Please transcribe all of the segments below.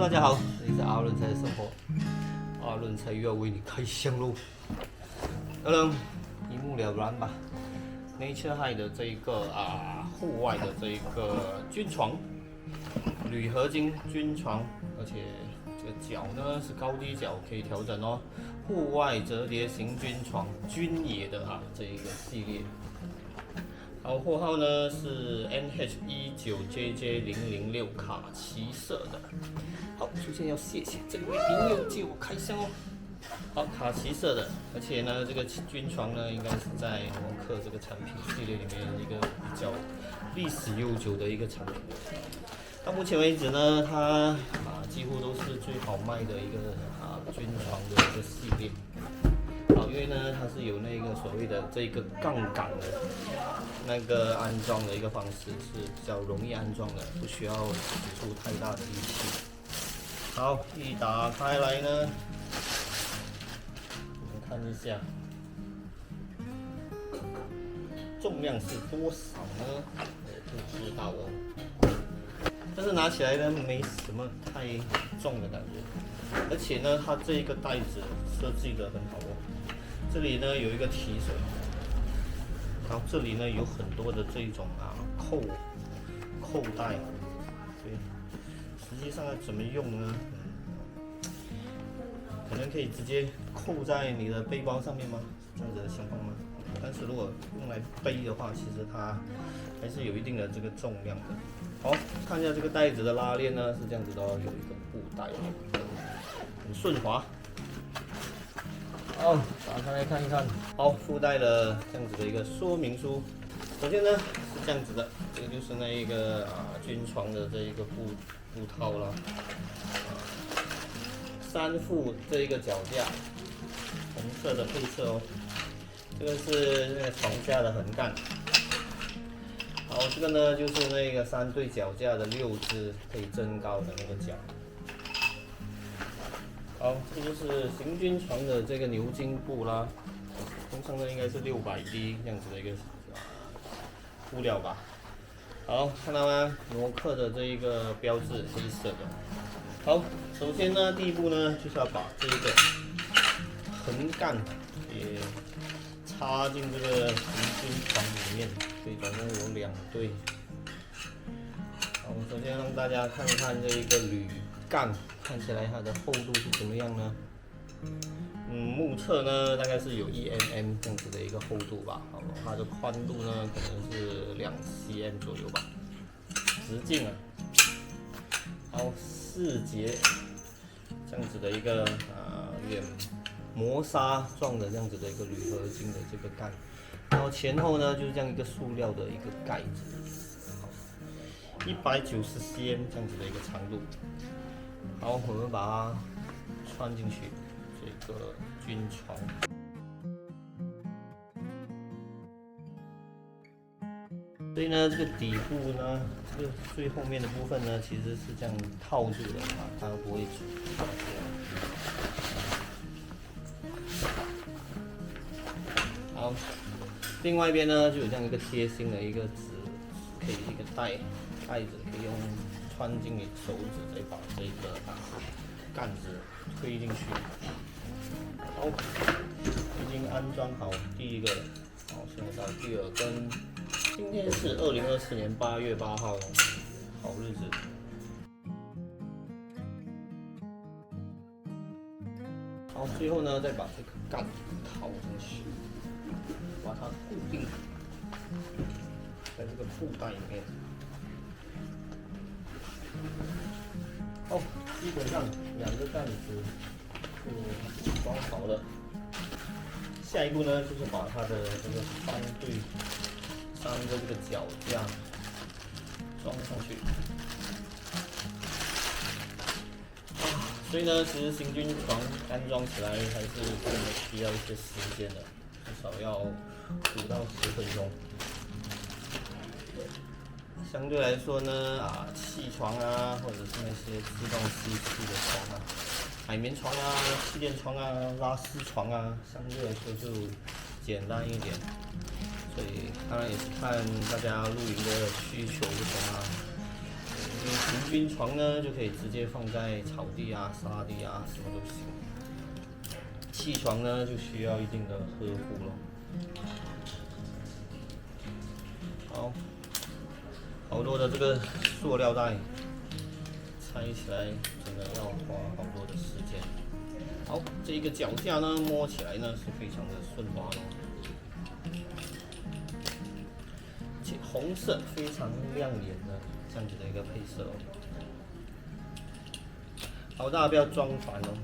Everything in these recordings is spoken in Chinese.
大家好，这里是阿伦才的生活，阿伦才又要为你开箱喽。当然，一目了然吧。Nature High 的这一个啊，户外的这一个军床，铝合金军床，而且这个脚呢是高低脚可以调整哦。户外折叠型军床，军野的啊这一个系列。好，货号呢是 NH 一九 JJ 零零六卡其色的。好，首先要谢谢这位朋友借我开箱哦。好，卡其色的，而且呢，这个军床呢，应该是在摩克这个产品系列里面一个比较历史悠久的一个产品。到目前为止呢，它啊几乎都是最好卖的一个啊军床的一个系列。因为呢，它是有那个所谓的这个杠杆的那个安装的一个方式，是比较容易安装的，不需要出太大的力气。好，一打开来呢，我们看一下重量是多少呢？我不知道哦。但是拿起来呢，没什么太重的感觉，而且呢，它这一个袋子设计的很好哦。这里呢有一个提水，然后这里呢有很多的这种啊扣扣带，对，实际上要怎么用呢？可能可以直接扣在你的背包上面吗？这样子的情况吗？但是如果用来背的话，其实它还是有一定的这个重量的。好，看一下这个袋子的拉链呢，是这样子的，有一个布袋，很顺滑。好，打开来看一看。好，附带了这样子的一个说明书。首先呢是这样子的，这个就是那一个啊军床的这一个布布套了。三副这一个脚架，红色的配色哦。这个是那个床架的横杠。好，这个呢就是那个三对脚架的六只可以增高的那个脚。好，这就是行军床的这个牛津布啦，通常呢应该是六百 D 这样子的一个布料吧。好，看到吗？罗克的这一个标志，黑色的。好，首先呢，第一步呢就是要把这一个横杠也插进这个行军床里面，所以总共有两对。好，我首先让大家看一看这一个铝杠。看起来它的厚度是怎么样呢？嗯，目测呢大概是有一 mm 这样子的一个厚度吧。好，它的宽度呢可能是两 cm 左右吧。直径啊，好四节这样子的一个啊有点磨砂状的这样子的一个铝合金的这个盖，然后前后呢就是这样一个塑料的一个盖子。好，一百九十 cm 这样子的一个长度。好，我们把它穿进去，这个军床。所以呢，这个底部呢，这个最后面的部分呢，其实是这样套住的啊，它不会出。好，另外一边呢，就有这样一个贴心的一个纸，可以一个袋袋子，可以用。穿进你手指，再把这个杆子推进去。好，已经安装好第一个了，好，现在到第二根。今天是二零二四年八月八号，好日子。好，最后呢，再把这个杆套进去，把它固定在这个布袋里面。哦，基本上两个杆子就装好了。下一步呢，就是把它的这个三对三个这个脚架装上去。啊，所以呢，其实行军床安装起来还是需要一些时间的，至少要五到十分钟。相对来说呢，啊，气床啊，或者是那些自动吸气的床啊，海绵床啊、气垫床啊、拉丝床啊，相对来说就简单一点。所以当然也是看大家露营的需求不同啊。平均床呢，就可以直接放在草地啊、沙地啊，什么都行。气床呢，就需要一定的呵护了。好，好多的这个塑料袋，拆起来真的要花好多的时间。好，这一个脚架呢，摸起来呢是非常的顺滑的，且红色非常亮眼的这样子的一个配色哦。好，大家不要装烦哦。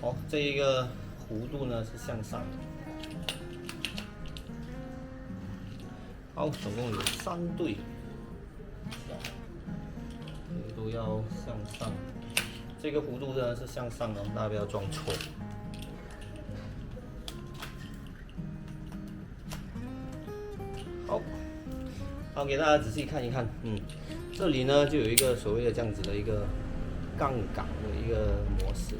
好，这一个弧度呢是向上。好，总共有三对，不要向上。这个弧度呢是向上的，大家不要装错。好，好，给大家仔细看一看，嗯，这里呢就有一个所谓的这样子的一个杠杆的一个模式。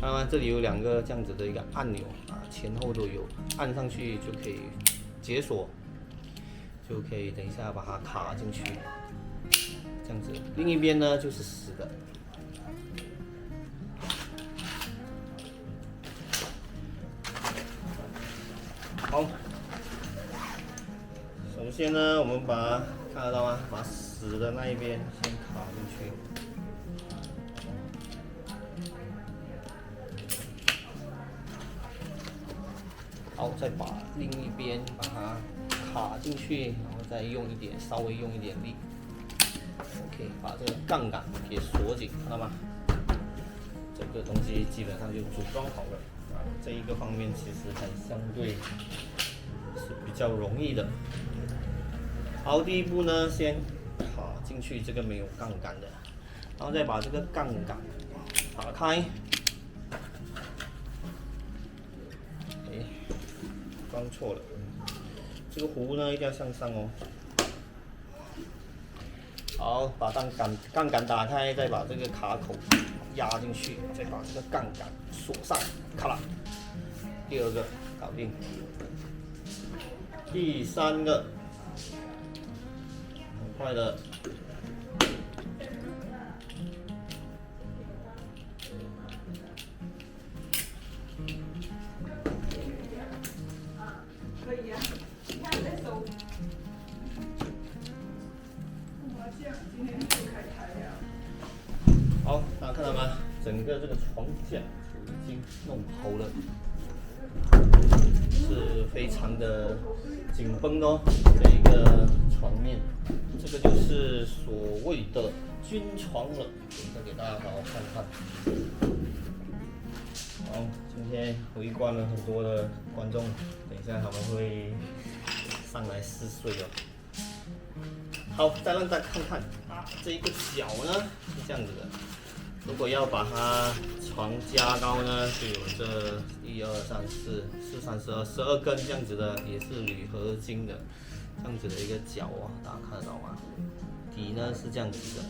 看到这里有两个这样子的一个按钮啊，前后都有，按上去就可以解锁，就可以等一下把它卡进去，这样子。另一边呢就是死的。好，首先呢，我们把看得到吗？把死的那一边先卡进去。好，再把另一边把它卡进去，然后再用一点，稍微用一点力。OK，把这个杠杆给锁紧，看到吗？这个东西基本上就组装好了。啊，这一个方面其实还相对是比较容易的。好，第一步呢，先卡进去这个没有杠杆的，然后再把这个杠杆打开。哎装错了，这个弧呢一定要向上哦。好，把杠杆杠杆打开，再把这个卡口压进去，再把这个杠杆锁上，卡了。第二个搞定，第三个很快的。个这个床架已经弄好了，是非常的紧绷哦。这一个床面，这个就是所谓的军床了。再给大家好好看看。好，今天围观了很多的观众，等一下他们会上来试睡哦。好，再让大家看看啊，这一个脚呢是这样子的。如果要把它床加高呢，就有这一二三四四三十二十二根这样子的，也是铝合金的这样子的一个脚啊，大家看得到吗？底呢是这样子的，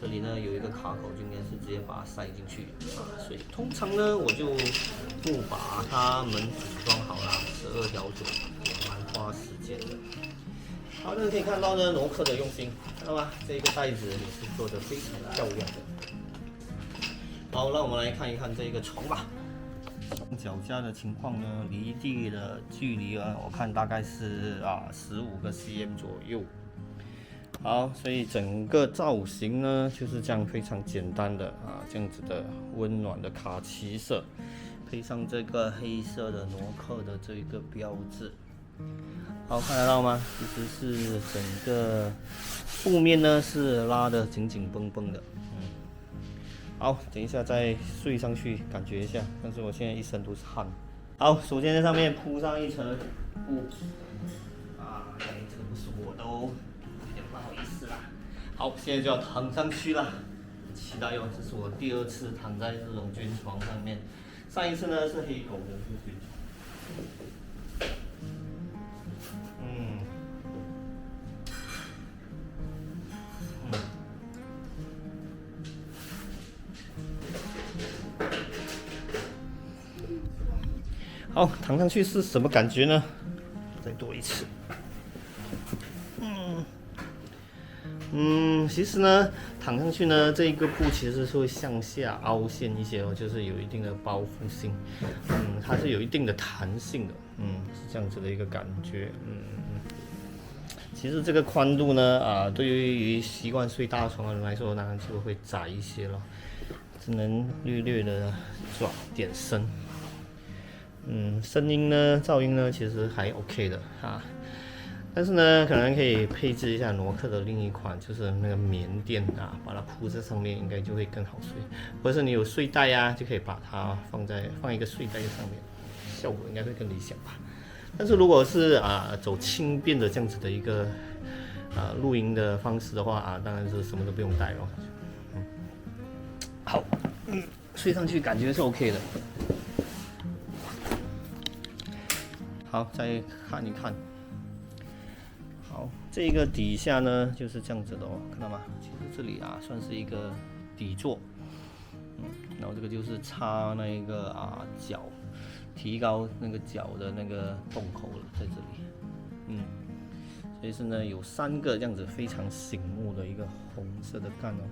这里呢有一个卡口，就应该是直接把它塞进去啊。所以通常呢，我就不把它们组装好了，十二条组也蛮花时间的。好，那可以看到呢，罗克的用心，看到吗？这个袋子也是做的非常漂亮的。好，那我们来看一看这个床吧。脚架的情况呢，离地的距离啊，我看大概是啊十五个 cm 左右。好，所以整个造型呢就是这样，非常简单的啊，这样子的温暖的卡其色，配上这个黑色的挪克的这一个标志。好，看得到吗？其实是整个布面呢是拉的紧紧绷绷的。好，等一下再睡上去，感觉一下。但是我现在一身都是汗。好，首先在上面铺上一层布。啊，这个不是我的哦，有点不好意思啦。好，现在就要躺上去了。期待哟，这是我第二次躺在这种军床上面。上一次呢是黑狗的这个军床。好，躺上去是什么感觉呢？再多一次。嗯，嗯，其实呢，躺上去呢，这一个布其实是会向下凹陷一些哦，就是有一定的包覆性。嗯，它是有一定的弹性的。嗯，是这样子的一个感觉。嗯。其实这个宽度呢，啊，对于习惯睡大床的人来说，当然就会窄一些了，只能略略的转点声。嗯，声音呢，噪音呢，其实还 OK 的哈。但是呢，可能可以配置一下罗克的另一款，就是那个棉垫啊，把它铺在上面，应该就会更好睡。或者是你有睡袋呀，就可以把它放在放一个睡袋在上面，效果应该会更理想吧。但是如果是啊走轻便的这样子的一个啊露营的方式的话啊，当然是什么都不用带了。嗯，好，嗯，睡上去感觉是 OK 的。好，再看一看。好，这个底下呢就是这样子的哦，看到吗？其实这里啊算是一个底座，嗯，然后这个就是插那个啊脚，提高那个脚的那个洞口了，在这里，嗯，所以是呢有三个这样子非常醒目的一个红色的杆哦，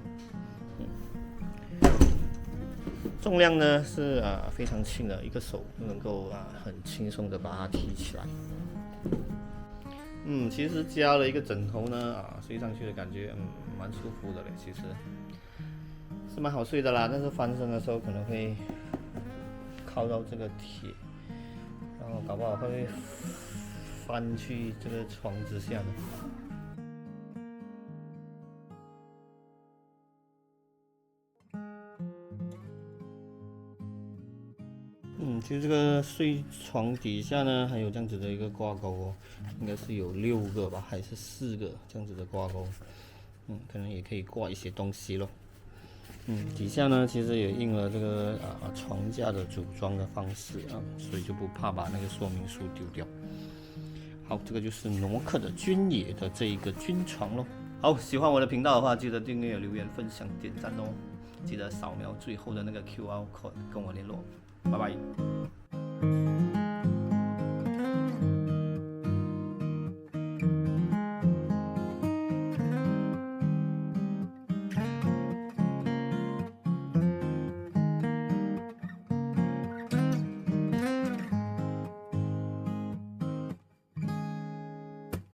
嗯，重量呢是啊非常轻的，一个手就能够啊很轻松的把它提起来。嗯，其实加了一个枕头呢，啊，睡上去的感觉嗯蛮舒服的嘞，其实是蛮好睡的啦。但是翻身的时候可能会靠到这个铁，然后搞不好会翻去这个床之下的。其实这个睡床底下呢，还有这样子的一个挂钩哦，应该是有六个吧，还是四个这样子的挂钩？嗯，可能也可以挂一些东西咯。嗯，底下呢，其实也印了这个啊床架的组装的方式啊，所以就不怕把那个说明书丢掉。好，这个就是挪克的军野的这一个军床喽。好，喜欢我的频道的话，记得订阅、留言、分享、点赞哦。记得扫描最后的那个 QR code 跟我联络。拜拜。